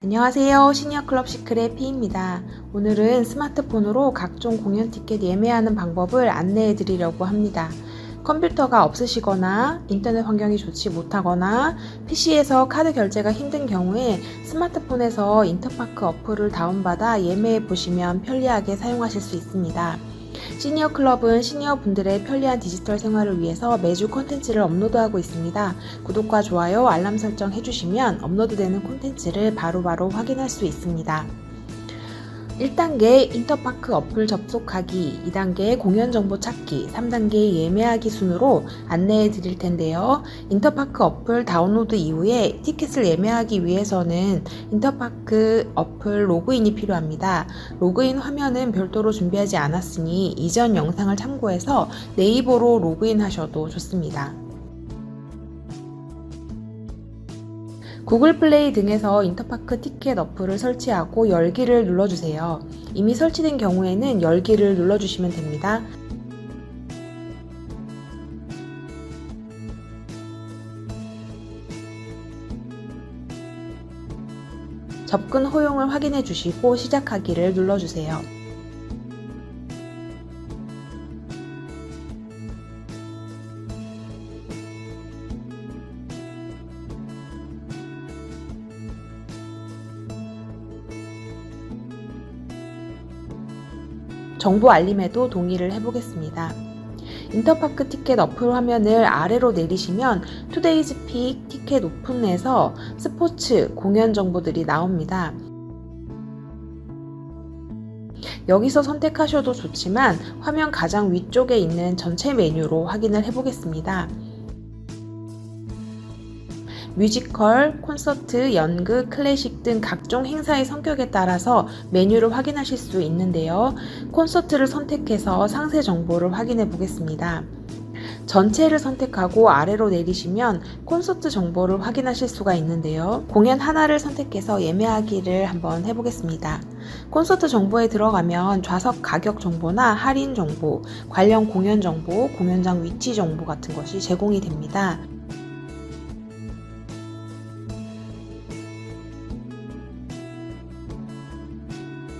안녕하세요. 시니어클럽 시크릿 피입니다. 오늘은 스마트폰으로 각종 공연 티켓 예매하는 방법을 안내해 드리려고 합니다. 컴퓨터가 없으시거나 인터넷 환경이 좋지 못하거나 PC에서 카드 결제가 힘든 경우에 스마트폰에서 인터파크 어플을 다운받아 예매해 보시면 편리하게 사용하실 수 있습니다. 시니어 클럽은 시니어 분들의 편리한 디지털 생활을 위해서 매주 콘텐츠를 업로드하고 있습니다. 구독과 좋아요, 알람 설정 해주시면 업로드되는 콘텐츠를 바로바로 확인할 수 있습니다. 1단계 인터파크 어플 접속하기, 2단계 공연 정보 찾기, 3단계 예매하기 순으로 안내해 드릴 텐데요. 인터파크 어플 다운로드 이후에 티켓을 예매하기 위해서는 인터파크 어플 로그인이 필요합니다. 로그인 화면은 별도로 준비하지 않았으니 이전 영상을 참고해서 네이버로 로그인 하셔도 좋습니다. 구글 플레이 등에서 인터파크 티켓 어플을 설치하고 열기를 눌러주세요. 이미 설치된 경우에는 열기를 눌러주시면 됩니다. 접근 허용을 확인해 주시고 시작하기를 눌러주세요. 정보 알림에도 동의를 해보겠습니다. 인터파크 티켓 어플 화면을 아래로 내리시면 투데이즈 픽 티켓 오픈에서 스포츠 공연 정보들이 나옵니다. 여기서 선택하셔도 좋지만 화면 가장 위쪽에 있는 전체 메뉴로 확인을 해보겠습니다. 뮤지컬, 콘서트, 연극, 클래식 등 각종 행사의 성격에 따라서 메뉴를 확인하실 수 있는데요. 콘서트를 선택해서 상세 정보를 확인해 보겠습니다. 전체를 선택하고 아래로 내리시면 콘서트 정보를 확인하실 수가 있는데요. 공연 하나를 선택해서 예매하기를 한번 해보겠습니다. 콘서트 정보에 들어가면 좌석 가격 정보나 할인 정보, 관련 공연 정보, 공연장 위치 정보 같은 것이 제공이 됩니다.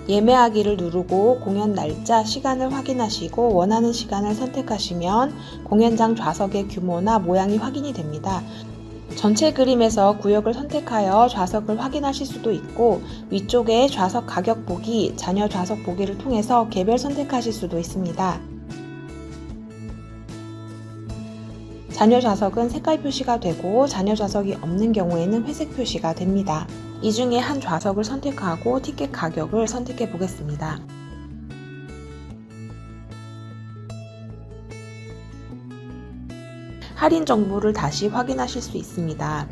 예매하기를 누르고 공연 날짜, 시간을 확인하시고 원하는 시간을 선택하시면 공연장 좌석의 규모나 모양이 확인이 됩니다. 전체 그림에서 구역을 선택하여 좌석을 확인하실 수도 있고 위쪽에 좌석 가격 보기, 자녀 좌석 보기를 통해서 개별 선택하실 수도 있습니다. 자녀 좌석은 색깔 표시가 되고 자녀 좌석이 없는 경우에는 회색 표시가 됩니다. 이 중에 한 좌석을 선택하고 티켓 가격을 선택해 보겠습니다. 할인 정보를 다시 확인하실 수 있습니다.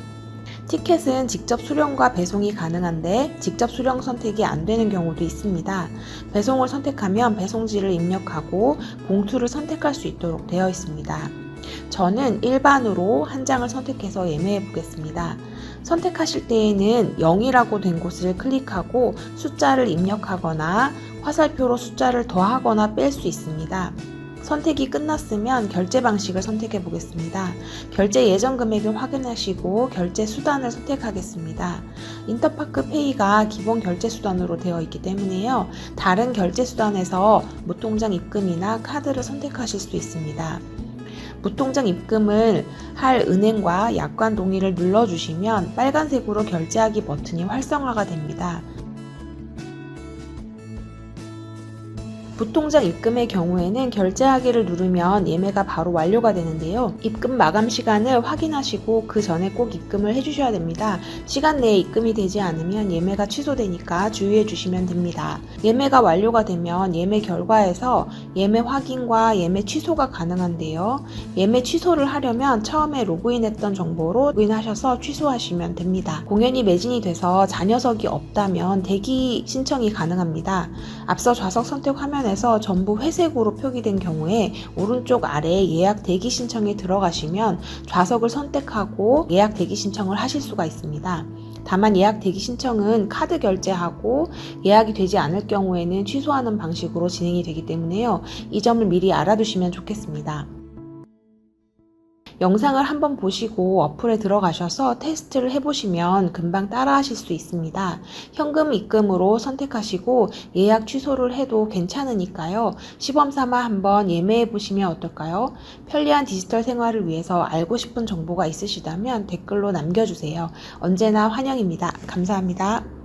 티켓은 직접 수령과 배송이 가능한데 직접 수령 선택이 안 되는 경우도 있습니다. 배송을 선택하면 배송지를 입력하고 봉투를 선택할 수 있도록 되어 있습니다. 저는 일반으로 한 장을 선택해서 예매해 보겠습니다. 선택하실 때에는 0이라고 된 곳을 클릭하고 숫자를 입력하거나 화살표로 숫자를 더하거나 뺄 수 있습니다. 선택이 끝났으면 결제 방식을 선택해 보겠습니다. 결제 예정 금액을 확인하시고 결제 수단을 선택하겠습니다. 인터파크 페이가 기본 결제 수단으로 되어 있기 때문에요. 다른 결제 수단에서 무통장 입금이나 카드를 선택하실 수 있습니다. 무통장 입금을 할 은행과 약관 동의를 눌러주시면 빨간색으로 결제하기 버튼이 활성화가 됩니다. 무통장 입금의 경우에는 결제하기를 누르면 예매가 바로 완료가 되는데요. 입금 마감 시간을 확인하시고 그 전에 꼭 입금을 해주셔야 됩니다. 시간 내에 입금이 되지 않으면 예매가 취소되니까 주의해 주시면 됩니다. 예매가 완료가 되면 예매 결과에서 예매 확인과 예매 취소가 가능한데요. 예매 취소를 하려면 처음에 로그인했던 정보로 로그인하셔서 취소하시면 됩니다. 공연이 매진이 돼서 잔여석이 없다면 대기 신청이 가능합니다. 앞서 좌석 선택 화면 화면에서 전부 회색으로 표기된 경우에 오른쪽 아래 예약 대기 신청에 들어가시면 좌석을 선택하고 예약 대기 신청을 하실 수가 있습니다. 다만 예약 대기 신청은 카드 결제하고 예약이 되지 않을 경우에는 취소하는 방식으로 진행이 되기 때문에요. 이 점을 미리 알아두시면 좋겠습니다. 영상을 한번 보시고 어플에 들어가셔서 테스트를 해보시면 금방 따라 하실 수 있습니다. 현금 입금으로 선택하시고 예약 취소를 해도 괜찮으니까요. 시범 삼아 한번 예매해 보시면 어떨까요? 편리한 디지털 생활을 위해서 알고 싶은 정보가 있으시다면 댓글로 남겨주세요. 언제나 환영입니다. 감사합니다.